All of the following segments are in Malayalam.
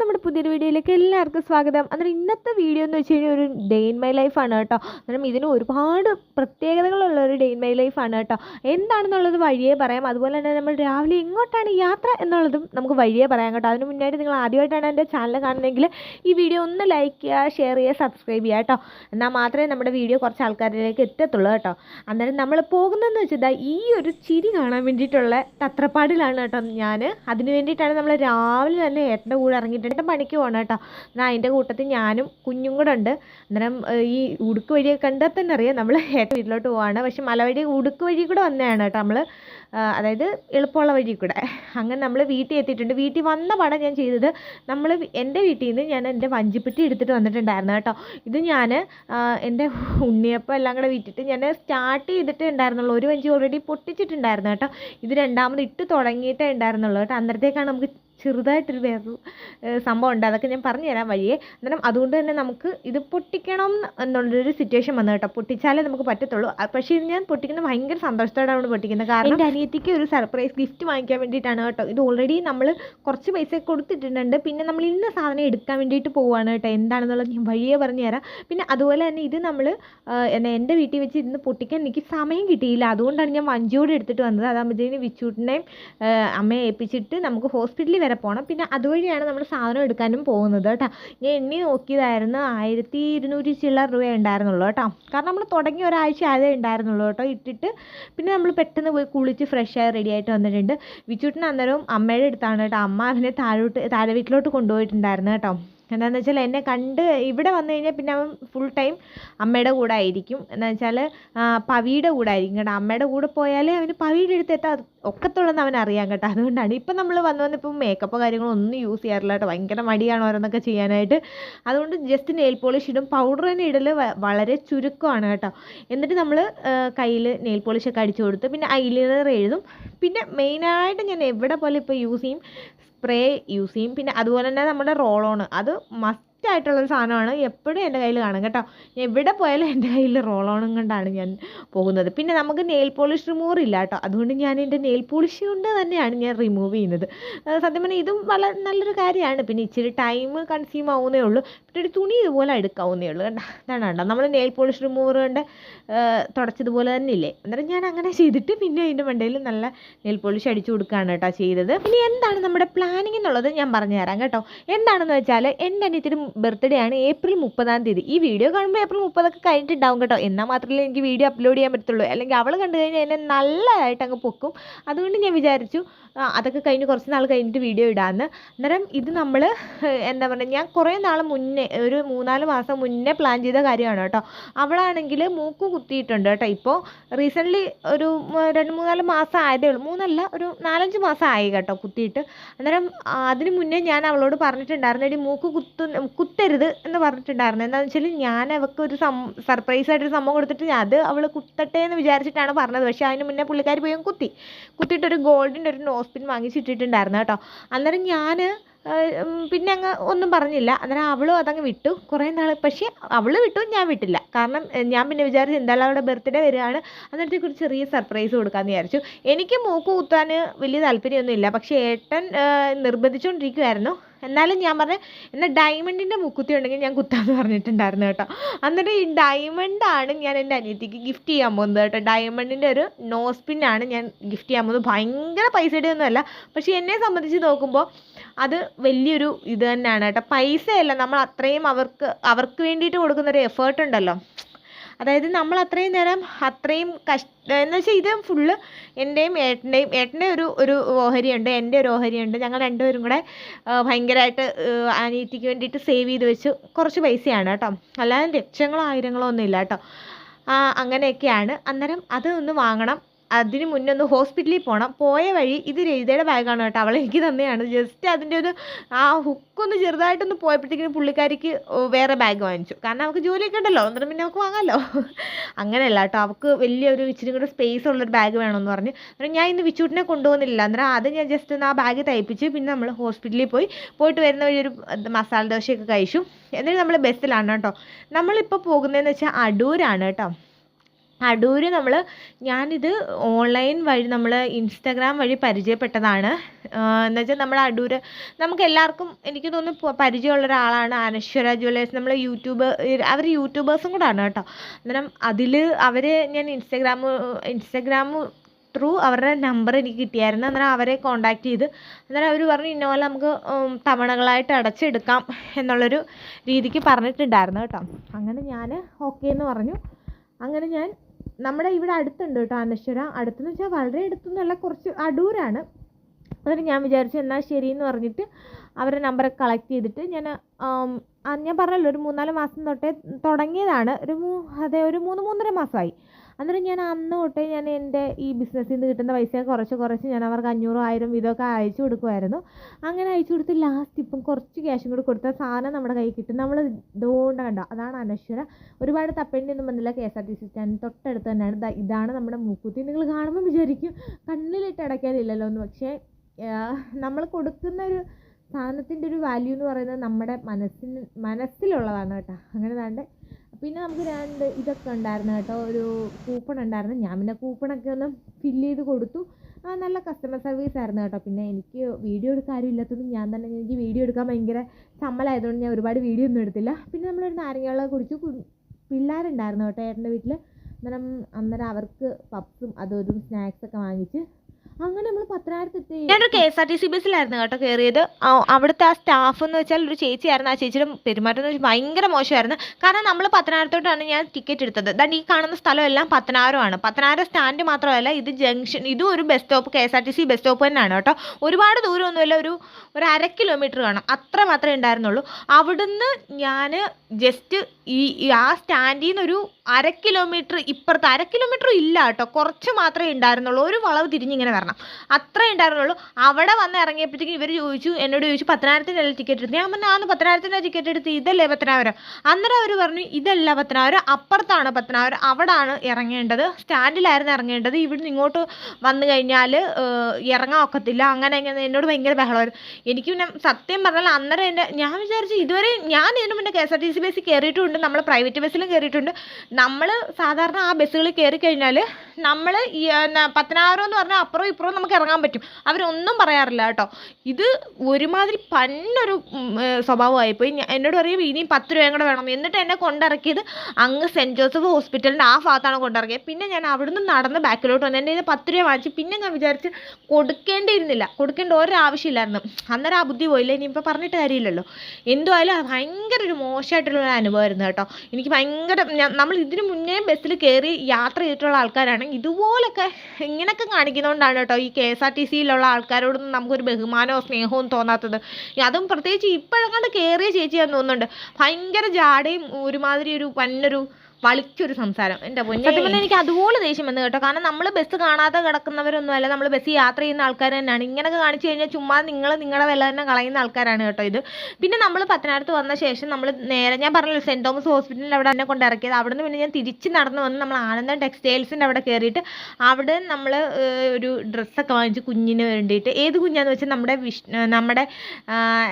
നമ്മുടെ പുതിയൊരു വീഡിയോയിലേക്ക് എല്ലാവർക്കും സ്വാഗതം. അന്നേരം ഇന്നത്തെ വീഡിയോ എന്ന് വെച്ച് കഴിഞ്ഞാൽ ഒരു ഡേ ഇൻ മൈ ലൈഫാണ് കേട്ടോ. അന്നേരം ഇതിന് ഒരുപാട് പ്രത്യേകതകളുള്ള ഒരു ഡേ ഇൻ മൈ ലൈഫാണ് കേട്ടോ. എന്താണെന്നുള്ളത് വഴിയേ പറയാം. അതുപോലെ തന്നെ നമ്മൾ രാവിലെ എങ്ങോട്ടാണ് യാത്ര എന്നുള്ളതും നമുക്ക് വഴിയേ പറയാം കേട്ടോ. അതിന് മുന്നായിട്ട് നിങ്ങൾ ആദ്യമായിട്ടാണ് എന്റെ ചാനൽ കാണുന്നതെങ്കിൽ ഈ വീഡിയോ ഒന്ന് ലൈക്ക് ചെയ്യുക ഷെയർ ചെയ്യുക സബ്സ്ക്രൈബ് ചെയ്യുക കേട്ടോ. എന്നാൽ മാത്രമേ നമ്മുടെ വീഡിയോ കുറച്ച് ആൾക്കാരിലേക്ക് എത്തത്തുള്ളൂ കേട്ടോ. അന്നേരം നമ്മൾ പോകുന്നതെന്ന് വെച്ചാൽ ഈ ഒരു ചിരി കാണാൻ വേണ്ടിയിട്ടുള്ള തത്രപ്പാടിലാണ് കേട്ടോ ഞാൻ അതിന് വേണ്ടിയിട്ടാണ് നമ്മൾ രാവിലെ തന്നെ ഏട്ടന്റെ കൂടെ ഇറങ്ങിയിട്ട് ഏട്ടൻ മണിക്ക് പോകണം കേട്ടോ. എന്നാൽ അതിന്റെ കൂട്ടത്തിൽ ഞാനും കുഞ്ഞും കൂടെ ഉണ്ട്. അന്നേരം ഈ ഉടുക്ക് വഴിയൊക്കെ കണ്ടാൽ തന്നെ അറിയാം നമ്മൾ ഏറ്റവും വീട്ടിലോട്ട് പോവാണ്. പക്ഷെ മലവഴി ഉടുക്ക് വഴി കൂടെ വന്നതാണ് കേട്ടോ നമ്മൾ അതായത് എളുപ്പമുള്ള വഴി കൂടെ. അങ്ങനെ നമ്മൾ വീട്ടിൽ എത്തിയിട്ടുണ്ട്. വീട്ടിൽ വന്ന പടം ഞാൻ ചെയ്തത്. നമ്മൾ എന്റെ വീട്ടിൽ നിന്ന് ഞാൻ എന്റെ വഞ്ചിപ്പെട്ടി എടുത്തിട്ട് വന്നിട്ടുണ്ടായിരുന്നു കേട്ടോ. ഇത് ഞാൻ എന്റെ ഉണ്ണിയപ്പം എല്ലാം കൂടെ വിറ്റിട്ട് ഞാൻ സ്റ്റാർട്ട് ചെയ്തിട്ടേ ഉണ്ടായിരുന്നുള്ളൂ. ഒരു വഞ്ചി ഓൾറെഡി പൊട്ടിച്ചിട്ടുണ്ടായിരുന്നു കേട്ടോ. ഇത് രണ്ടാമത് ഇട്ട് തുടങ്ങിയിട്ടേ ഉണ്ടായിരുന്നുള്ളൂ കേട്ടോ. അന്നേരത്തേക്കാണ് നമുക്ക് ചെറുതായിട്ടൊരു വേറൊരു സംഭവം ഉണ്ട്. അതൊക്കെ ഞാൻ പറഞ്ഞു തരാം വഴിയെ. അന്നേരം അതുകൊണ്ട് തന്നെ നമുക്ക് ഇത് പൊട്ടിക്കണം എന്നുള്ളൊരു സിറ്റുവേഷൻ വന്നു കേട്ടോ. പൊട്ടിച്ചാലേ നമുക്ക് പറ്റത്തുള്ളൂ. പക്ഷേ ഇത് ഞാൻ പൊട്ടിക്കുന്നത് ഭയങ്കര സന്തോഷത്തോടെയാണ് പൊട്ടിക്കുന്നത്. കാരണം എന്റെ അനിയത്തിക്ക് ഒരു സർപ്രൈസ് ഗിഫ്റ്റ് വാങ്ങിക്കാൻ വേണ്ടിയിട്ടാണ് കേട്ടോ. ഇത് ഓൾറെഡി നമ്മൾ കുറച്ച് പൈസ കൊടുത്തിട്ടുണ്ട് പിന്നെ നമ്മൾ ഇന്ന സാധനം എടുക്കാൻ വേണ്ടിയിട്ട് പോവുകയാണ് കേട്ടോ. എന്താണെന്നുള്ളത് ഞാൻ വഴിയെ പറഞ്ഞു തരാം. പിന്നെ അതുപോലെ തന്നെ ഇത് നമ്മൾ എന്നെ എന്റെ വീട്ടിൽ വെച്ച് ഇന്ന് പൊട്ടിക്കാൻ എനിക്ക് സമയം കിട്ടിയില്ല. അതുകൊണ്ടാണ് ഞാൻ വഞ്ചിയോട് എടുത്തിട്ട് വന്നത്. അതാകുമ്പോഴത്തേക്കും വിച്ചൂട്ടിനെയും അമ്മയെ ഏൽപ്പിച്ചിട്ട് നമുക്ക് ഹോസ്പിറ്റലിൽ വരെ പോകണം പിന്നെ അതുവഴിയാണ് നമ്മൾ സാധനം എടുക്കാനും പോകുന്നത് കേട്ടോ. ഞാൻ എണ്ണി നോക്കിയതായിരുന്നു ആയിരത്തി ഇരുന്നൂറ്റി ചില്ലറ രൂപ ഉണ്ടായിരുന്നുള്ളൂ കേട്ടോ. കാരണം നമ്മൾ തുടങ്ങി ഒരാഴ്ച ആയതേ ഉണ്ടായിരുന്നുള്ളൂ കേട്ടോ ഇട്ടിട്ട്. പിന്നെ നമ്മൾ പെട്ടെന്ന് പോയി കുളിച്ച് ഫ്രഷായി റെഡി ആയിട്ട് വന്നിട്ടുണ്ട്. വിച്ചൂട്ടിന് അന്നേരവും അമ്മയുടെ അടുത്താണ് കേട്ടോ. അമ്മ അവനെ താഴോട്ട് താഴെ വീട്ടിലോട്ട് കൊണ്ടുപോയിട്ടുണ്ടായിരുന്നു കേട്ടോ. എന്താണെന്ന് വെച്ചാൽ എന്നെ കണ്ട് ഇവിടെ വന്നു കഴിഞ്ഞാൽ പിന്നെ അവൻ ഫുൾ ടൈം അമ്മയുടെ കൂടെ ആയിരിക്കും. എന്ന് വെച്ചാൽ പവിയുടെ കൂടെ ആയിരിക്കും കേട്ടോ. അമ്മയുടെ കൂടെ പോയാലേ അവന് പവിയുടെ അടുത്ത് എത്താൻ ഒക്കത്തുള്ളെന്ന് അവൻ അറിയാം കേട്ടോ. അതുകൊണ്ടാണ് ഇപ്പം നമ്മൾ വന്ന് വന്നിപ്പം മേക്കപ്പ് കാര്യങ്ങളോ ഒന്നും യൂസ് ചെയ്യാറില്ല കേട്ടോ. ഭയങ്കര മടിയാണ് ഓരോന്നൊക്കെ ചെയ്യാനായിട്ട്. അതുകൊണ്ട് ജസ്റ്റ് നെയിൽ പോളിഷ് ഇടും. പൗഡർ തന്നെ ഇടൽ വളരെ ചുരുക്കമാണ് കേട്ടോ. എന്നിട്ട് നമ്മൾ കയ്യിൽ നെയിൽ പോളിഷൊക്കെ അടിച്ചു കൊടുത്ത് പിന്നെ ഐലിനർ എഴുതും. പിന്നെ മെയിനായിട്ട് ഞാൻ എവിടെ പോലെ ഇപ്പോൾ യൂസ് ചെയ്യും. സ്പ്രേ യൂസ് ചെയ്യും. പിന്നെ അതുപോലെ തന്നെ നമ്മുടെ റോൾ ഓൺ അത് മസ്റ്റ് ആയിട്ടുള്ളൊരു സാധനമാണ്. എപ്പോഴും എന്റെ കയ്യിൽ കാണും കേട്ടോ. എവിടെ പോയാലും എന്റെ കയ്യിൽ റോൾ ഓണും കൊണ്ടാണ് ഞാൻ പോകുന്നത്. പിന്നെ നമുക്ക് നെയിൽ പോളിഷ് റിമൂവർ ഇല്ല കേട്ടോ. അതുകൊണ്ട് ഞാൻ എന്റെ നെയിൽ പോളിഷ് കൊണ്ട് തന്നെയാണ് ഞാൻ റിമൂവ് ചെയ്യുന്നത്. സത്യം പറഞ്ഞാൽ ഇതും വളരെ നല്ലൊരു കാര്യമാണ്. പിന്നെ ഇച്ചിരി ടൈം കൺസ്യൂം ആവുന്നേ ഉള്ളൂ. പിന്നെ ഒരു തുണി ഇതുപോലെ എടുക്കാവുന്നേ ഉള്ളൂ കേട്ടോ. അതാണ് കേട്ടോ നമ്മൾ നെയിൽ പോളിഷ് റിമൂവർ കൊണ്ട് തുടച്ചതുപോലെ തന്നെ ഇല്ലേ അന്നേരം ഞാൻ അങ്ങനെ ചെയ്തിട്ട് പിന്നെ അതിന്റെ മണ്ടയിൽ നല്ല നെയിൽ പോളിഷ് അടിച്ചു കൊടുക്കുകയാണ് കേട്ടോ ചെയ്തത്. ഇനി എന്താണ് നമ്മുടെ പ്ലാനിങ് എന്നുള്ളത് ഞാൻ പറഞ്ഞുതരാം കേട്ടോ. എന്താണെന്ന് വെച്ചാൽ എന്റെ അനിയത്തിന്റെ ബർത്ത്ഡേ ആണ് ഏപ്രിൽ മുപ്പതാം തീയതി. ഈ വീഡിയോ കാണുമ്പോൾ ഏപ്രിൽ മുപ്പതൊക്കെ കഴിഞ്ഞിട്ടുണ്ടാവും കേട്ടോ. എന്നാൽ മാത്രമേ എനിക്ക് വീഡിയോ അപ്ലോഡ് ചെയ്യാൻ പറ്റത്തുള്ളൂ. അല്ലെങ്കിൽ അവൾ കണ്ടു കഴിഞ്ഞാൽ എന്നെ നല്ലതായിട്ട് അങ്ങ് പൊക്കും. അതുകൊണ്ട് ഞാൻ വിചാരിച്ചു അതൊക്കെ കഴിഞ്ഞ് കുറച്ച് നാൾ കഴിഞ്ഞിട്ട് വീഡിയോ ഇടാമെന്ന് അന്നേരം ഇത് നമ്മൾ എന്താ പറയുക ഞാൻ കുറേ നാൾ മുന്നേ ഒരു മൂന്നാൽ മാസം മുന്നേ പ്ലാൻ ചെയ്ത കാര്യമാണ് കേട്ടോ. അവളാണെങ്കിൽ മൂക്ക് കുത്തിയിട്ടുണ്ട് കേട്ടോ. ഇപ്പോൾ റീസെന്റ്ലി ഒരു രണ്ട് മൂന്നാൽ മാസം ആയതേ ഉള്ളൂ. മൂന്നല്ല ഒരു നാലഞ്ച് മാസം ആയി കേട്ടോ കുത്തിയിട്ട്. അന്നേരം അതിന് മുന്നേ ഞാൻ അവളോട് പറഞ്ഞിട്ടുണ്ടായിരുന്നു മൂക്ക് കുത്തു കുത്തരുത് എന്ന് പറഞ്ഞിട്ടുണ്ടായിരുന്നു. എന്താണെന്ന് വെച്ചാൽ ഞാൻ അവൾക്ക് ഒരു സം സർപ്രൈസ് ആയിട്ടൊരു സംഭവം കൊടുത്തിട്ട് അത് അവൾ കുത്തട്ടെ എന്ന് വിചാരിച്ചിട്ടാണ് പറഞ്ഞത്. പക്ഷേ അതിന് മുന്നേ പുള്ളിക്കാരി പോയി കുത്തി. കുത്തിയിട്ടൊരു ഗോൾഡിന്റെ ഒരു നോസ് പിൻ വാങ്ങിച്ചിട്ടിട്ടുണ്ടായിരുന്നു കേട്ടോ. അന്നേരം ഞാൻ പിന്നെ അങ്ങ് ഒന്നും പറഞ്ഞില്ല. അന്നേരം അവളും അതങ്ങ് വിട്ടു. കുറേ നാൾ പക്ഷേ അവൾ വിട്ടു ഞാൻ വിട്ടില്ല. കാരണം ഞാൻ പിന്നെ വിചാരിച്ചു എന്തായാലും അവളുടെ ബർത്ത്ഡേ വരികയാണ്. അന്നേരത്തേക്ക് ഒരു ചെറിയ സർപ്രൈസ് കൊടുക്കാമെന്ന് വിചാരിച്ചു. എനിക്ക് മൂക്ക് കുത്താൻ വലിയ താല്പര്യമൊന്നുമില്ല. പക്ഷേ ഏട്ടൻ നിർബന്ധിച്ചുകൊണ്ടിരിക്കുമായിരുന്നു എന്നാലും ഞാൻ പറഞ്ഞു എന്നാൽ ഡയമണ്ടിന്റെ മുക്കുത്തി ഉണ്ടെങ്കിൽ ഞാൻ കുത്താമെന്ന് പറഞ്ഞിട്ടുണ്ടായിരുന്നു കേട്ടോ. എന്നിട്ട് ഈ ഡയമണ്ടാണ് ഞാൻ എന്റെ അനിയത്തിക്ക് ഗിഫ്റ്റ് ചെയ്യാൻ പോകുന്നത് കേട്ടോ. ഡയമണ്ടിന്റെ ഒരു നോസ് പിന്നാണ് ഞാൻ ഗിഫ്റ്റ് ചെയ്യാൻ പോകുന്നത്. ഭയങ്കര പൈസയുടെ ഒന്നുമല്ല പക്ഷേ എന്നെ സംബന്ധിച്ച് നോക്കുമ്പോൾ അത് വലിയൊരു ഇത് തന്നെയാണ് കേട്ടോ. പൈസയല്ല നമ്മൾ അത്രയും അവർക്ക് അവർക്ക് വേണ്ടിയിട്ട് കൊടുക്കുന്ന ഒരു എഫേർട്ട് ഉണ്ടല്ലോ. അതായത് നമ്മൾ അത്രയും നേരം അത്രയും കഷ്ട എന്ന് വെച്ചാൽ ഇത് ഫുള്ള് എന്റെയും ഏട്ടന്റെയും ഏട്ടന്റെ ഒരു ഒരു ഓഹരിയുണ്ട് എന്റെ ഒരു ഓഹരിയുണ്ട്. ഞങ്ങൾ രണ്ടുപേരും കൂടെ ഭയങ്കരമായിട്ട് അനിയത്തിക്ക് വേണ്ടിയിട്ട് സേവ് ചെയ്ത് വെച്ചു. കുറച്ച് പൈസയാണ് കേട്ടോ. അല്ലാതെ ലക്ഷങ്ങളോ ആയിരങ്ങളോ ഒന്നും ഇല്ല കേട്ടോ. അങ്ങനെയൊക്കെയാണ്. അന്നേരം അത് ഒന്ന് വാങ്ങണം. അതിന് മുന്നേ ഒന്ന് ഹോസ്പിറ്റലിൽ പോകണം പോയ വഴി ഇത് രജിതയുടെ ബാഗാണ് കേട്ടോ അവൾ എനിക്ക് തന്നെയാണ്. ജസ്റ്റ് അതിന്റെ ഒരു ആ ഹുക്കൊന്ന് ചെറുതായിട്ടൊന്ന് പോയപ്പോഴത്തേക്കും പുള്ളിക്കാരിക്ക് വേറെ ബാഗ് വാങ്ങിച്ചു. കാരണം അവൾക്ക് ജോലിയൊക്കെ ഉണ്ടല്ലോ. അന്നേരം പിന്നെ അവൾക്ക് വാങ്ങാമല്ലോ അങ്ങനെയല്ല കേട്ടോ. അവൾക്ക് വലിയൊരു ഇച്ചിരി കൂടെ സ്പേസ് ഉള്ളൊരു ബാഗ് വേണമെന്ന് പറഞ്ഞ്. അന്നേരം ഞാൻ ഇന്ന് വിച്ചൂട്ടിനെ കൊണ്ടുപോകുന്നില്ല. അന്നേരം അത് ഞാൻ ജസ്റ്റ് ഒന്ന് ആ ബാഗ് തയ്പ്പിച്ച് പിന്നെ നമ്മൾ ഹോസ്പിറ്റലിൽ പോയി. പോയിട്ട് വരുന്ന വഴി ഒരു മസാല ദോശയൊക്കെ കഴിച്ചു. എന്നിട്ട് നമ്മൾ ബസ്സിലാണ് കേട്ടോ. നമ്മളിപ്പോൾ പോകുന്നതെന്ന് വെച്ചാൽ അടൂരാണ് കേട്ടോ. അടൂര് നമ്മൾ ഞാനിത് ഓൺലൈൻ വഴി നമ്മൾ ഇൻസ്റ്റാഗ്രാം വഴി പരിചയപ്പെട്ടതാണ്. എന്നുവെച്ചാൽ നമ്മൾ അടൂര് നമുക്ക് എല്ലാവർക്കും എനിക്ക് തോന്നുന്നു പരിചയമുള്ള ഒരാളാണ് അനശ്വര ജ്വല്ലേഴ്സ്. നമ്മൾ യൂട്യൂബ് അവർ യൂട്യൂബേഴ്സും കൂടാണ് കേട്ടോ. അന്നേരം അതിൽ അവർ ഞാൻ ഇൻസ്റ്റാഗ്രാം ഇൻസ്റ്റാഗ്രാം ത്രൂ അവരുടെ നമ്പർ എനിക്ക് കിട്ടിയായിരുന്നു. അന്നേരം അവരെ കോണ്ടാക്ട് ചെയ്ത് അന്നേരം അവർ പറഞ്ഞു ഇന്ന പോലെ നമുക്ക് തവണകളായിട്ട് അടച്ചെടുക്കാം എന്നുള്ളൊരു രീതിക്ക് പറഞ്ഞിട്ടുണ്ടായിരുന്നു കേട്ടോ. അങ്ങനെ ഞാൻ ഓക്കെ എന്ന് പറഞ്ഞു. അങ്ങനെ ഞാൻ നമ്മുടെ ഇവിടെ അടുത്തുണ്ട് കേട്ടോ അനശ്വര. അടുത്തെന്ന് വെച്ചാൽ വളരെ അടുത്തുനിന്നുള്ള കുറച്ച് അടൂരാണ്. അതിന് ഞാൻ വിചാരിച്ചു എന്നാൽ ശരി എന്ന് പറഞ്ഞിട്ട് അവരുടെ നമ്പറൊക്കെ കളക്ട് ചെയ്തിട്ട് ഞാൻ ഞാൻ പറഞ്ഞല്ലോ ഒരു മൂന്നാൽ മാസം തൊട്ടേ തുടങ്ങിയതാണ്. ഒരു അതെ ഒരു മൂന്ന് മൂന്നര മാസമായി. അന്നേരം ഞാൻ അന്ന് തൊട്ടേ ഞാൻ എന്റെ ഈ ബിസിനസ്സിൽ നിന്ന് കിട്ടുന്ന പൈസ കുറച്ച് കുറച്ച് ഞാൻ അവർക്ക് അഞ്ഞൂറും ആയിരം വീതമൊക്കെ അയച്ചു കൊടുക്കുമായിരുന്നു അങ്ങനെ അയച്ചു കൊടുത്ത് ലാസ്റ്റ് ഇപ്പം കുറച്ച് ക്യാഷും കൂടി കൊടുത്താൽ സാധനം നമ്മുടെ കയ്യിൽ കിട്ടും. നമ്മൾ ഇതുകൊണ്ട് കണ്ടോ? അതാണ് അനശ്വര. ഒരുപാട് തപ്പേണ്ടി ഒന്നും വന്നില്ല K S R T C stand തൊട്ടടുത്ത് തന്നെയാണ്. ഇതാണ് നമ്മുടെ മൂക്കുത്തി. നിങ്ങൾ കാണുമ്പോൾ വിചാരിക്കും കണ്ണിലിട്ട് അടയ്ക്കാനില്ലല്ലോ എന്ന്. പക്ഷേ നമ്മൾ കൊടുക്കുന്ന ഒരു സാധനത്തിന്റെ ഒരു വാല്യൂ എന്ന് പറയുന്നത് നമ്മുടെ മനസ്സിന് മനസ്സിലുള്ളതാണ് കേട്ടോ. അങ്ങനെ പിന്നെ നമുക്ക് രണ്ട് ഇതൊക്കെ ഉണ്ടായിരുന്നു കേട്ടോ. ഒരു കൂപ്പൺ ഉണ്ടായിരുന്നു. ഞാൻ പിന്നെ കൂപ്പണൊക്കെ ഒന്ന് ഫില്ല് ചെയ്ത് കൊടുത്തു. ആ നല്ല കസ്റ്റമർ സർവീസ് ആയിരുന്നു കേട്ടോ. പിന്നെ എനിക്ക് വീഡിയോ എടുക്കാൻ ആരും ഞാൻ തന്നെ എനിക്ക് വീഡിയോ എടുക്കാൻ ഭയങ്കര ചമ്മലായതുകൊണ്ട് ഞാൻ ഒരുപാട് വീഡിയോ ഒന്നും എടുത്തില്ല. പിന്നെ നമ്മളൊരു നാരങ്ങ വെള്ളം കുടിച്ചു. കു- പിള്ളേരുണ്ടായിരുന്നു കേട്ടോ ഏട്ടന്റെ വീട്ടിൽ അന്നേരം അന്നേരം അവർക്ക് പപ്സും അതും ഇതും സ്നാക്സ് ഒക്കെ വാങ്ങിച്ച് അങ്ങനെ നമ്മൾ ഞാനൊരു K S R T C ബസ്സിലായിരുന്നു കേട്ടോ കയറിയത് അവിടുത്തെ ആ സ്റ്റാഫ് എന്ന് വെച്ചാൽ ഒരു ചേച്ചിയായിരുന്നു. ആ ചേച്ചിയുടെ പെരുമാറ്റം എന്ന് വെച്ചാൽ ഭയങ്കര മോശമായിരുന്നു. കാരണം നമ്മൾ പത്തനായിരത്തോട്ടാണ് ഞാൻ ടിക്കറ്റ് എടുത്തത്. ദാണ്ട് ഈ കാണുന്ന സ്ഥലം എല്ലാം പത്തനായിരമാണ് പത്തനായിരം സ്റ്റാൻഡ് മാത്രമല്ല ഇത് ജംഗ്ഷൻ ഇതും ഒരു bus stop K S R T C bus stop തന്നെയാണ് കേട്ടോ. ഒരുപാട് ദൂരമൊന്നുമില്ല ഒരു ഒരു അര കിലോമീറ്റർ കാണും അത്ര മാത്രമേ ഉണ്ടായിരുന്നുള്ളൂ. അവിടുന്ന് ഞാൻ ജസ്റ്റ് ഈ ആ സ്റ്റാൻഡിൽ നിന്ന് ഒരു അര കിലോമീറ്റർ ഇപ്പുറത്ത് അര കിലോമീറ്റർ ഇല്ല കേട്ടോ. കുറച്ച് മാത്രമേ ഉണ്ടായിരുന്നുള്ളൂ. ഒരു വളവ് തിരിഞ്ഞിങ്ങനെ വരണം. അത്രേ ഉണ്ടായിരുന്നുള്ളൂ. അവിടെ വന്ന് ഇറങ്ങിയപ്പോഴത്തേക്കും ഇവർ ചോദിച്ചു എന്നോട് ചോദിച്ചു പത്തനായിരത്തിനല്ല ടിക്കറ്റ് എടുത്ത്? ഞാൻ പറഞ്ഞു ആന്ന് പത്തനായിരത്തിന്റെ ടിക്കറ്റ് എടുത്ത്. ഇതല്ലേ പത്തനാപുരം? അന്നേരം അവർ പറഞ്ഞു ഇതല്ല പത്തനാപുരം. അപ്പുറത്താണ് പത്തനാപുരം. അവിടാണ് ഇറങ്ങേണ്ടത്. സ്റ്റാൻഡിലായിരുന്നു ഇറങ്ങേണ്ടത്. ഇവിടുന്ന് ഇങ്ങോട്ട് വന്നു കഴിഞ്ഞാൽ ഇറങ്ങാൻ ഒക്കത്തില്ല. അങ്ങനെ ഇങ്ങനെ എന്നോട് ഭയങ്കര ബഹളമായിരുന്നു. എനിക്ക് പിന്നെ സത്യം പറഞ്ഞാൽ അന്നേരം എന്റെ ഞാൻ വിചാരിച്ചു ഇതുവരെ ഞാൻ ഇതിനു മുന്നേ K S R T C ബസ്സിൽ കയറിയിട്ടുണ്ട്. നമ്മൾ പ്രൈവറ്റ് ബസ്സിലും കയറിയിട്ടുണ്ട്. നമ്മൾ സാധാരണ ആ ബസ്സുകളിൽ കയറി കഴിഞ്ഞാൽ നമ്മൾ പത്തനാപുരം എന്ന് പറഞ്ഞാൽ അപ്പുറം ഇപ്പുറവും നമുക്ക് ഇറങ്ങാൻ പറ്റും. അവരൊന്നും പറയാറില്ല കേട്ടോ. ഇത് ഒരുമാതിരി പന്നൊരു സ്വഭാവമായിപ്പോയി. എന്നോട് പറയും ഇനിയും പത്ത് രൂപയും കൂടെ വേണം. എന്നിട്ട് എന്നെ കൊണ്ടിറക്കിയത് അങ്ങ് സെന്റ് ജോസഫ് ഹോസ്പിറ്റലിന്റെ ആ ഭാഗത്താണ് കൊണ്ടിറക്കിയത്. പിന്നെ ഞാൻ അവിടുന്ന് നടന്ന് ബാക്കിലോട്ട് വന്നു എന്റെ നിന്ന് പത്ത് രൂപ വാങ്ങിച്ച് പിന്നെ ഞാൻ വിചാരിച്ച് കൊടുക്കേണ്ടിയിരുന്നില്ല. കൊടുക്കേണ്ട ഒരാവശ്യമില്ലായിരുന്നു. അന്നേരം ആ ബുദ്ധി പോയില്ല. ഇനിയിപ്പോൾ പറഞ്ഞിട്ട് കാര്യമില്ലല്ലോ. എന്തുമായാലും ഭയങ്കര ഒരു മോശമായിട്ടുള്ള ഒരു അനുഭവമായിരുന്നു കേട്ടോ. എനിക്ക് ഭയങ്കര നമ്മൾ ഇതിന് മുന്നേ ബസ്സിൽ കയറി യാത്ര ചെയ്തിട്ടുള്ള ആൾക്കാരാണ്. ഇതുപോലൊക്കെ ഇങ്ങനെയൊക്കെ കാണിക്കുന്നതുകൊണ്ടാണ് കേട്ടോ. ഈ കെ എസ് ആർ ടി സിയിലുള്ള ആൾക്കാരോടൊന്നും നമുക്കൊരു ബഹുമാനമോ സ്നേഹവും തോന്നാത്തത്. അതും പ്രത്യേകിച്ച് ഇപ്പോഴങ്ങാണ്ട് കയറിയ ചേച്ചിയാന്ന് തോന്നുന്നുണ്ട്. ഭയങ്കര ജാടയും ഒരുമാതിരി ഒരു വന്നൊരു വളിച്ചൊരു സംസാരം. എന്റെ പൊന്നെ. എനിക്ക് അതുപോലെ ദേഷ്യം വന്നു കേട്ടോ. കാരണം നമ്മൾ ബസ് കാണാതെ കിടക്കുന്നവരൊന്നും അല്ല. നമ്മൾ ബസ് യാത്ര ചെയ്യുന്ന ആൾക്കാർ തന്നെയാണ്. ഇങ്ങനെയൊക്കെ കാണിച്ചു കഴിഞ്ഞാൽ ചുമ്മാ നിങ്ങൾ നിങ്ങളുടെ വില തന്നെ കളയുന്ന ആൾക്കാരാണ് കേട്ടോ ഇത്. പിന്നെ നമ്മൾ പത്തനാപുരത്ത് വന്ന ശേഷം നമ്മൾ നേരെ ഞാൻ പറഞ്ഞല്ലോ സെന്റ് തോമസ് ഹോസ്പിറ്റലിൽ അവിടെ തന്നെ കൊണ്ട് ഇറക്കിയത്. അവിടെ നിന്ന് പിന്നെ ഞാൻ തിരിച്ച് നടന്നു വന്ന് നമ്മൾ ആനന്ദം ടെക്സ്റ്റൈൽസിന്റെ അവിടെ കയറിയിട്ട് അവിടെ നമ്മൾ ഒരു ഡ്രസ്സൊക്കെ വാങ്ങിച്ച് കുഞ്ഞിന് വേണ്ടിയിട്ട്. ഏത് കുഞ്ഞാന്ന് വെച്ചാൽ നമ്മുടെ വിഷ് നമ്മുടെ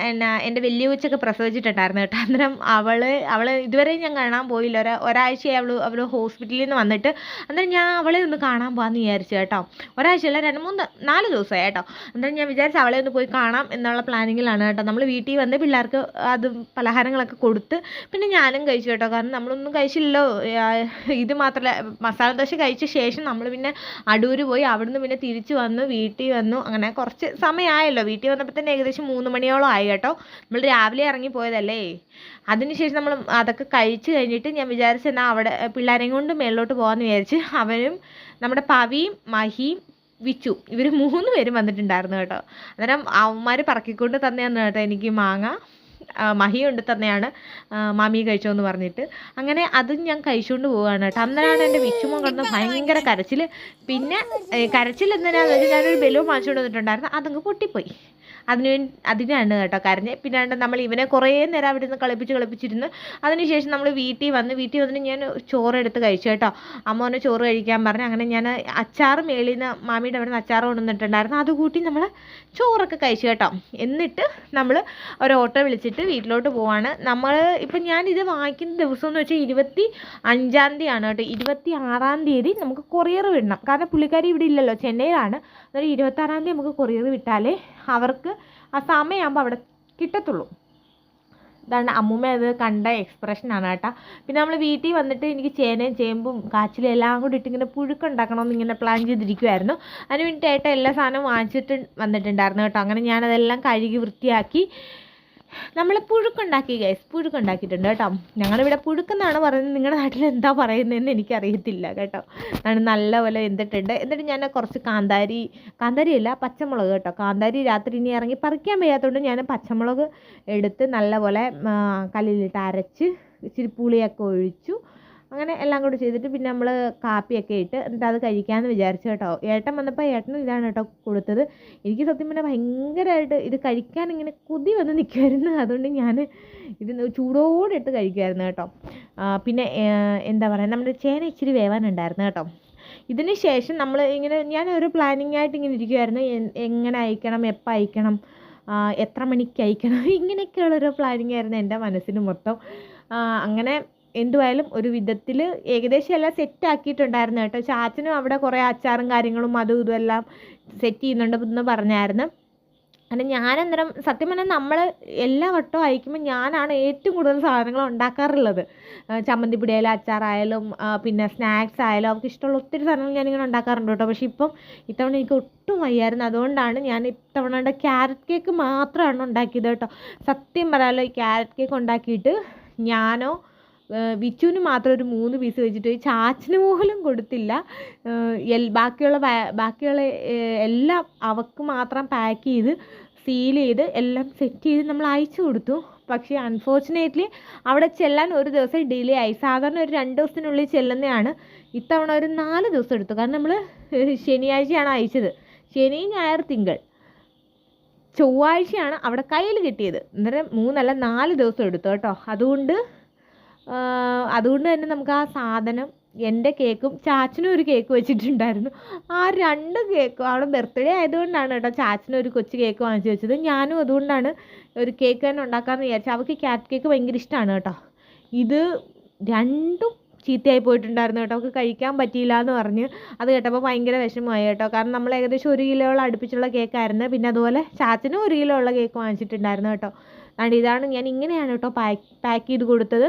എന്നാ എന്റെ വലിയ കൊച്ചൊക്കെ പ്രസവിച്ചിട്ടുണ്ടായിരുന്നു കേട്ടോ. അന്നേരം അവൾ അവൾ ഇതുവരെ ഞാൻ കാണാൻ പോയില്ല. ഒരാ ഒരാഴ്ചയായി അവൾ അവൾ ഹോസ്പിറ്റലിൽ നിന്ന് വന്നിട്ട് അന്നേരം ഞാൻ അവളെ ഒന്ന് കാണാൻ പോകാമെന്ന് വിചാരിച്ചു കേട്ടോ. ഒരാഴ്ചയല്ല രണ്ട് മൂന്ന് നാല് ദിവസമായി കേട്ടോ. അന്നേരം ഞാൻ വിചാരിച്ചു അവളെ ഒന്ന് പോയി കാണാം എന്നുള്ള പ്ലാനിങ്ങിലാണ് കേട്ടോ. നമ്മൾ വീട്ടിൽ വന്ന് പിള്ളേർക്ക് അത് പലഹാരങ്ങളൊക്കെ കൊടുത്ത് പിന്നെ ഞാനും കഴിച്ചു കേട്ടോ. കാരണം നമ്മളൊന്നും കഴിച്ചില്ലല്ലോ. ഇത് മാത്രമല്ല മസാല ദോശ കഴിച്ച ശേഷം നമ്മൾ പിന്നെ അടൂർ പോയി അവിടുന്ന് പിന്നെ തിരിച്ചു വന്നു വീട്ടിൽ വന്നു. അങ്ങനെ കുറച്ച് സമയമായല്ലോ. വീട്ടിൽ വന്നപ്പോൾ തന്നെ ഏകദേശം മൂന്ന് മണിയോളം ആയി കേട്ടോ. നമ്മൾ രാവിലെ ഇറങ്ങി പോയതല്ലേ. അതിനുശേഷം നമ്മൾ അതൊക്കെ കഴിച്ച് കഴിഞ്ഞിട്ട് ഞാൻ വിചാരിച്ചു എന്നാൽ അവിടെ പിള്ളേരെയും കൊണ്ട് മേളിലോട്ട് പോകാമെന്ന് വിചാരിച്ച് അവരും നമ്മുടെ പവിയും മഹിയും വിച്ചു ഇവർ മൂന്ന് പേരും വന്നിട്ടുണ്ടായിരുന്നു കേട്ടോ. അന്നേരം അവന്മാർ പറക്കിക്കൊണ്ട് തന്നെയാണ് കേട്ടോ എനിക്ക് മാങ്ങ മഹി കൊണ്ട് തന്നെയാണ് മാമി കഴിച്ചോ എന്ന് പറഞ്ഞിട്ട്. അങ്ങനെ അതും ഞാൻ കഴിച്ചുകൊണ്ട് പോവുകയാണ് കേട്ടോ. അന്നേരമാണ് എന്റെ വിച്ചുമോൻ കിടന്ന് ഭയങ്കര കരച്ചിൽ പിന്നെ കരച്ചിൽ എന്തിനാണെന്ന് വെച്ചാൽ ഞാനൊരു ബലൂൺ വാങ്ങിച്ചുകൊണ്ട് വന്നിട്ടുണ്ടായിരുന്നു. അതങ്ങ് പൊട്ടിപ്പോയി. അതിന് അതിനാണ് കേട്ടോ കരഞ്ഞ്. പിന്നെ നമ്മൾ ഇവനെ കുറേ നേരം അവിടെ നിന്ന് കളിപ്പിച്ച് കളിപ്പിച്ചിരുന്ന്. അതിനുശേഷം നമ്മൾ വീട്ടിൽ വന്ന് വീട്ടിൽ വന്നിട്ട് ഞാൻ ചോറ് എടുത്ത് കഴിച്ചു കേട്ടോ. അമ്മോനെ ചോറ് കഴിക്കാൻ പറഞ്ഞു. അങ്ങനെ ഞാൻ അച്ചാർ മേളിൽ നിന്ന് മാമിയുടെ അവിടെ നിന്ന് അച്ചാർ കൊണ്ടുവന്നിട്ടുണ്ടായിരുന്നു. അത് കൂട്ടി നമ്മൾ ചോറൊക്കെ കഴിച്ചു കേട്ടോ. എന്നിട്ട് നമ്മൾ ഒരു ഓട്ടോ വിളിച്ചിട്ട് വീട്ടിലോട്ട് പോവാണ്. നമ്മൾ ഇപ്പം ഞാനിത് വാങ്ങിക്കുന്ന ദിവസം എന്ന് വെച്ചാൽ ഇരുപത്തി അഞ്ചാം തീയതിയാണ് കേട്ടോ. ഇരുപത്തി ആറാം തീയതി നമുക്ക് കൊറിയർ വിടണം. കാരണം പുള്ളിക്കാരി ഇവിടെ ഇല്ലല്ലോ. ചെന്നൈയിലാണ്. അന്നേരം ഇരുപത്താറാം തീയതി നമുക്ക് കൊറിയർ വിട്ടാലേ അവർക്ക് ആ സമയമാകുമ്പോൾ അവിടെ കിട്ടത്തുള്ളൂ. ഇതാണ് അമ്മൂമ്മ അത് കണ്ട എക്സ്പ്രഷനാണ് കേട്ടോ. പിന്നെ നമ്മൾ വീട്ടിൽ വന്നിട്ട് എനിക്ക് ചേനയും ചേമ്പും കാച്ചിലും എല്ലാം കൂടി ഇട്ട് ഇങ്ങനെ പുഴുക്കുണ്ടാക്കണമെന്ന് ഇങ്ങനെ പ്ലാൻ ചെയ്തിരിക്കുമായിരുന്നു അതിന് വേണ്ടിയിട്ടായിട്ട് എല്ലാ സാധനവും വാങ്ങിച്ചിട്ട് വന്നിട്ടുണ്ടായിരുന്നു കേട്ടോ. അങ്ങനെ ഞാനതെല്ലാം കഴുകി വൃത്തിയാക്കി നമ്മൾ പുഴുക്കുണ്ടാക്കി ഗൈസ് പുഴുക്കുണ്ടാക്കിയിട്ടുണ്ട് കേട്ടോ. ഞങ്ങളിവിടെ പുഴുക്കെന്നാണ് പറയുന്നത്? നിങ്ങളുടെ നാട്ടിൽ എന്താ പറയുന്നതെന്ന് എനിക്കറിയത്തില്ല കേട്ടോ. ഞാൻ നല്ലപോലെ എന്തിട്ടുണ്ട് എന്നിട്ട് ഞാൻ കുറച്ച് കാന്താരി കാന്താരി അല്ല പച്ചമുളക് കേട്ടോ. കാന്താരി രാത്രി ഇനി ഇറങ്ങി പറിക്കാൻ വയ്യാത്തതുകൊണ്ട് ഞാൻ പച്ചമുളക് എടുത്ത് നല്ലപോലെ കല്ലിലിട്ട് അരച്ച് ഇച്ചിരി പുളിയൊക്കെ ഒഴിച്ചു. അങ്ങനെ എല്ലാം കൂടി ചെയ്തിട്ട് പിന്നെ നമ്മൾ കാപ്പിയൊക്കെ ഇട്ട് എന്നിട്ട് അത് കഴിക്കാമെന്ന് വിചാരിച്ചു കേട്ടോ. ഏട്ടൻ വന്നപ്പോൾ ഏട്ടനും ഇതാണ് കേട്ടോ കൊടുത്തത്. എനിക്ക് സത്യം പറഞ്ഞാൽ ഭയങ്കരമായിട്ട് ഇത് കഴിക്കാൻ ഇങ്ങനെ കുതി വന്ന് നിൽക്കുമായിരുന്നു അതുകൊണ്ട് ഞാൻ ഇത് ചൂടോടെ ഇട്ട് കഴിക്കുമായിരുന്നു കേട്ടോ. പിന്നെ എന്താ പറയുക നമ്മുടെ ചേന ഇച്ചിരി വേവാനുണ്ടായിരുന്നു കേട്ടോ. ഇതിന് ശേഷം നമ്മൾ ഇങ്ങനെ ഞാൻ ഒരു പ്ലാനിങ് ആയിട്ട് ഇങ്ങനെ ഇരിക്കുമായിരുന്നു എങ്ങനെ അയക്കണം എപ്പോൾ അയക്കണം എത്ര മണിക്ക് അയക്കണം ഇങ്ങനെയൊക്കെയുള്ളൊരു പ്ലാനിങ് ആയിരുന്നു എന്റെ മനസ്സിന് മൊത്തം. അങ്ങനെ എന്തുവായാലും ഒരു വിധത്തിൽ ഏകദേശം എല്ലാം സെറ്റ് ആക്കിയിട്ടുണ്ടായിരുന്നു കേട്ടോ. ചാച്ചനും അവിടെ കുറേ അച്ചാറും കാര്യങ്ങളും അതും ഇതും എല്ലാം സെറ്റ് ചെയ്യുന്നുണ്ടെന്ന് പറഞ്ഞായിരുന്നു. അങ്ങനെ ഞാനന്നേരം സത്യം പറഞ്ഞാൽ നമ്മൾ എല്ലാ വട്ടവും അയക്കുമ്പോൾ ഞാനാണ് ഏറ്റവും കൂടുതൽ സാധനങ്ങൾ ഉണ്ടാക്കാറുള്ളത്. ചമ്മന്തി ആയാലും അച്ചാറായാലും പിന്നെ സ്നാക്സ് ആയാലും അവർക്ക് ഇഷ്ടമുള്ള ഒത്തിരി സാധനങ്ങൾ ഞാനിങ്ങനെ ഉണ്ടാക്കാറുണ്ട് കേട്ടോ. പക്ഷേ ഇപ്പം ഇത്തവണ എനിക്ക് ഒട്ടും വയ്യായിരുന്നു. അതുകൊണ്ടാണ് ഞാൻ ഇത്തവണ ക്യാരറ്റ് കേക്ക് മാത്രമാണ് ഉണ്ടാക്കിയത് കേട്ടോ. സത്യം പറയാമല്ലോ ഈ ക്യാരറ്റ് കേക്ക് ഉണ്ടാക്കിയിട്ട് ഞാനോ വിച്ചുവിന് മാത്രം ഒരു മൂന്ന് പീസ് വെച്ചിട്ട് ചാച്ചിന് ചാച്ചന് പോലും കൊടുത്തില്ല. എൽ- ബാക്കിയുള്ള ബാക്കിയുള്ള എല്ലാം അവക്ക് മാത്രം പാക്ക് ചെയ്ത് സീൽ ചെയ്ത് എല്ലാം സെറ്റ് ചെയ്ത് നമ്മൾ അയച്ചു കൊടുത്തു. പക്ഷേ അൺഫോർച്ചുനേറ്റ്ലി അവിടെ ചെല്ലാൻ ഒരു ദിവസം ഡിലേ ആയി. സാധാരണ ഒരു രണ്ട് ദിവസത്തിനുള്ളിൽ ചെല്ലുന്നതാണ്. ഇത്തവണ ഒരു നാല് ദിവസം എടുത്തു. കാരണം നമ്മൾ ശനിയാഴ്ചയാണ് അയച്ചത്. ശനി ഞായർ തിങ്കൾ. ചൊവ്വാഴ്ചയാണ് അവിടെ കയ്യിൽ കിട്ടിയത്. അന്നേരം മൂന്നല്ല നാല് ദിവസം എടുത്തു കേട്ടോ. അതുകൊണ്ട് അതുകൊണ്ട് തന്നെ നമുക്ക് ആ സാധനം എന്റെ കേക്കും ചാച്ചനും ഒരു കേക്ക് വെച്ചിട്ടുണ്ടായിരുന്നു. ആ രണ്ട് കേക്കും അവിടെ ബർത്ത്ഡേ ആയതുകൊണ്ടാണ് കേട്ടോ ചാച്ചനും ഒരു കൊച്ചു കേക്ക് വാങ്ങിച്ചു വെച്ചത്. ഞാനും അതുകൊണ്ടാണ് ഒരു കേക്ക് തന്നെ ഉണ്ടാക്കാമെന്ന് വിചാരിച്ചു അവൾക്ക് ക്യാറ്റ് കേക്ക് ഭയങ്കര ഇഷ്ടമാണ് കേട്ടോ. ഇത് രണ്ടും ചീത്തയായി പോയിട്ടുണ്ടായിരുന്നു കേട്ടോ. അവൾക്ക് കഴിക്കാൻ പറ്റിയില്ല എന്ന് പറഞ്ഞ് അത് കേട്ടപ്പോൾ ഭയങ്കര വിഷമമായി കേട്ടോ. കാരണം നമ്മൾ ഏകദേശം ഒരു കിലോയോളം അടുപ്പിച്ചുള്ള കേക്കായിരുന്നു. പിന്നെ അതുപോലെ ചാച്ചനും ഒരു കിലോ ഉള്ള കേക്ക് വാങ്ങിച്ചിട്ടുണ്ടായിരുന്നു കേട്ടോ. അതുകൊണ്ട് ഇതാണ് ഞാൻ ഇങ്ങനെയാണ് കേട്ടോ പാക്ക് പാക്ക് ചെയ്ത് കൊടുത്തത്.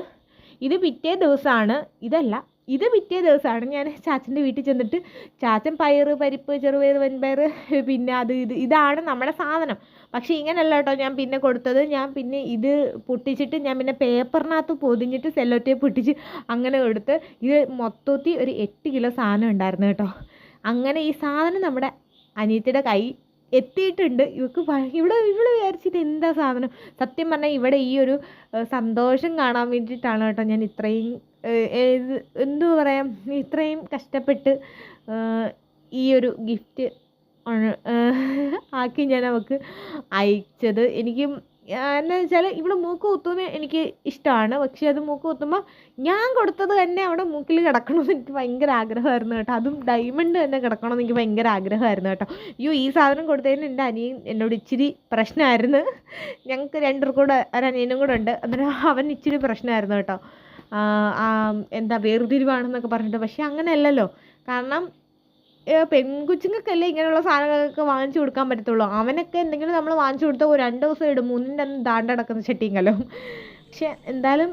ഇത് പിറ്റേ ദിവസമാണ് ഇതല്ല ഇത് പിറ്റേ ദിവസമാണ് ഞാൻ ചാച്ചന്റെ വീട്ടിൽ ചെന്നിട്ട് ചാച്ചൻ പയർ പരിപ്പ് ചെറുപയർ വൻപയർ പിന്നെ അത് ഇത് ഇതാണ് നമ്മുടെ സാധനം. പക്ഷേ ഇങ്ങനെയല്ല കേട്ടോ ഞാൻ പിന്നെ കൊടുത്തത്. ഞാൻ പിന്നെ ഇത് പൊട്ടിച്ചിട്ട് ഞാൻ പിന്നെ പേപ്പറിനകത്ത് പൊതിഞ്ഞിട്ട് സെല്ലോ ടേപ്പ് പൊട്ടിച്ച് അങ്ങനെ കൊടുത്ത് ഇത് മൊത്തത്തിൽ ഒരു എട്ട് കിലോ സാധനം ഉണ്ടായിരുന്നു കേട്ടോ. അങ്ങനെ ഈ സാധനം നമ്മുടെ അനിയത്തിയുടെ കൈ എത്തിയിട്ടുണ്ട്. ഇവക്ക് ഇവിടെ ഇവിടെ വിചാരിച്ചിട്ട് എന്താ സാധനം? സത്യം പറഞ്ഞാൽ ഇവിടെ ഈ ഒരു സന്തോഷം കാണാൻ വേണ്ടിയിട്ടാണ് കേട്ടോ ഞാൻ ഇത്രയും എന്തു പറയാം? ഇത്രയും കഷ്ടപ്പെട്ട് ഈ ഒരു ഗിഫ്റ്റ് ആക്കി ഞാൻ അവൾക്ക് അയച്ചത്. എനിക്ക് എന്താ വെച്ചാൽ ഇവിടെ മൂക്ക് കുത്തുന്നത് എനിക്ക് ഇഷ്ടമാണ് പക്ഷേ അത് മൂക്ക് കുത്തുമ്പോൾ ഞാൻ കൊടുത്തത് തന്നെ അവിടെ മൂക്കിൽ കിടക്കണമെന്ന് എനിക്ക് ഭയങ്കര ആഗ്രഹമായിരുന്നു കേട്ടോ. അതും ഡയമണ്ട് തന്നെ കിടക്കണമെന്ന് എനിക്ക് ഭയങ്കര ആഗ്രഹമായിരുന്നു കേട്ടോ. അയ്യോ ഈ സാധനം കൊടുത്തതിന് എന്റെ അനിയൻ എന്നോട് ഇച്ചിരി പ്രശ്നമായിരുന്നു. ഞങ്ങൾക്ക് രണ്ടു കൂടെ ഒരനിയനും കൂടെ ഉണ്ട്. അന്നേരം അവൻ ഇച്ചിരി പ്രശ്നമായിരുന്നു കേട്ടോ. എന്താ വേർതിരിവാണെന്നൊക്കെ പറഞ്ഞിട്ട്. പക്ഷേ അങ്ങനെയല്ലല്ലോ. കാരണം പെൺകൊച്ചുങ്ങൾക്കല്ലേ ഇങ്ങനെയുള്ള സാധനങ്ങളൊക്കെ വാങ്ങിച്ചു കൊടുക്കാൻ പറ്റത്തുള്ളൂ? അവനൊക്കെ എന്തെങ്കിലും നമ്മൾ വാങ്ങിച്ചു കൊടുത്താൽ ഒരു രണ്ട് ദിവസം ഇടും. മൂന്നിന്റെ അന്ന് ദാണ്ട കിടക്കുന്ന ചട്ടിയും കലവും പക്ഷെ എന്തായാലും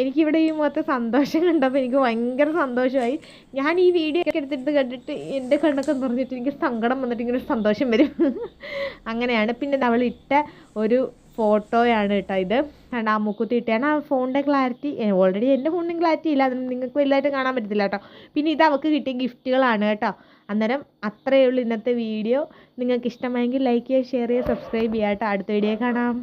എനിക്കിവിടെ ഈ മുഖത്തെ സന്തോഷം കണ്ടപ്പോൾ എനിക്ക് ഭയങ്കര സന്തോഷമായി. ഞാൻ ഈ വീഡിയോ ഒക്കെ എടുത്തിട്ട് കണ്ടിട്ട് എന്റെ കണ്ണൊക്കെ നിറഞ്ഞിട്ട് എനിക്ക് സങ്കടം വന്നിട്ട് ഇങ്ങനെ സന്തോഷം വരും. അങ്ങനെയാണ്. പിന്നെ അവൾ ഇട്ട ഒരു ഫോട്ടോയാണ് കേട്ടോ ഇത്. കണ്ട ആ മുക്കുത്തി ഇട്ടാണ് ആ ഫോണിന്റെ ക്ലാരിറ്റി ഓൾറെഡി എന്റെ ഫോണിന് ക്ലാരിറ്റി ഇല്ല. അതിന് നിങ്ങൾക്ക് വലുതായിട്ട് കാണാൻ പറ്റത്തില്ല കേട്ടോ. പിന്നെ ഇത് അവൾക്ക് കിട്ടിയ ഗിഫ്റ്റുകളാണ് കേട്ടോ. അന്നേരം അത്രയേ ഉള്ളൂ ഇന്നത്തെ വീഡിയോ. നിങ്ങൾക്ക് ഇഷ്ടമായെങ്കിൽ ലൈക്ക് ചെയ്യുക ഷെയർ ചെയ്യുക സബ്സ്ക്രൈബ് ചെയ്യുക കേട്ടോ അടുത്ത വീഡിയോ കാണാം.